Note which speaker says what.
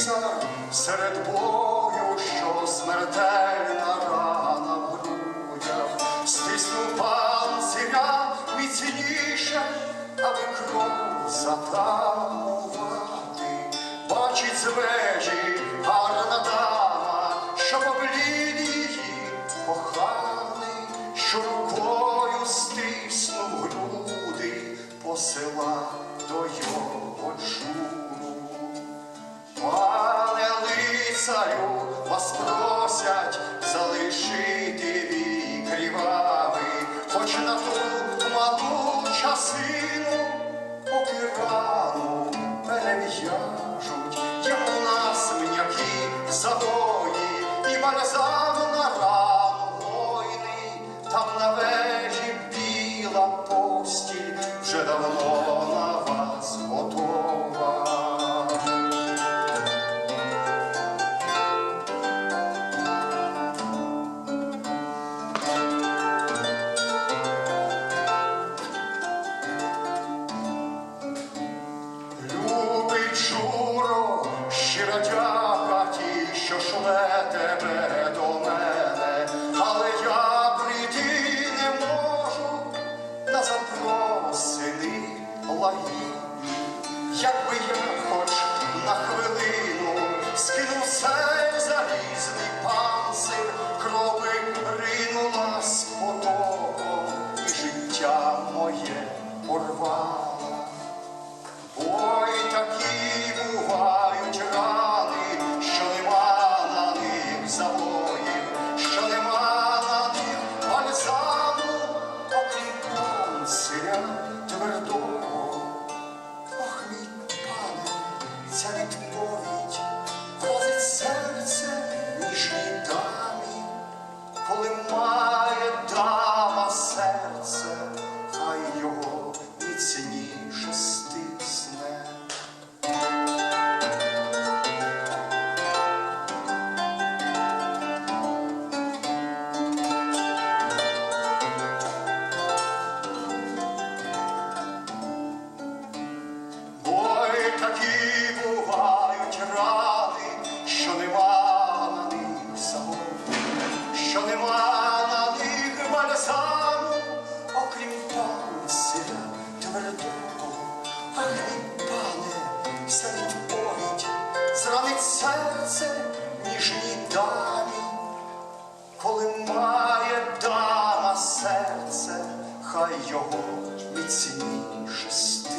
Speaker 1: Зійця серед бою, що смертельна рана в грудях, стиснув панциря міцніше, аби кров затамувати, бачить з вежі гарна дама, що поблід її коханий, що рукою стиснув груди, посила до його чуду. Why? Малу часину, поки рану перев'яжуть, як у нас м'які забої і бальзам Shall we зранить серце ніжній дамі, коли має дама серце, хай його міцніше стане.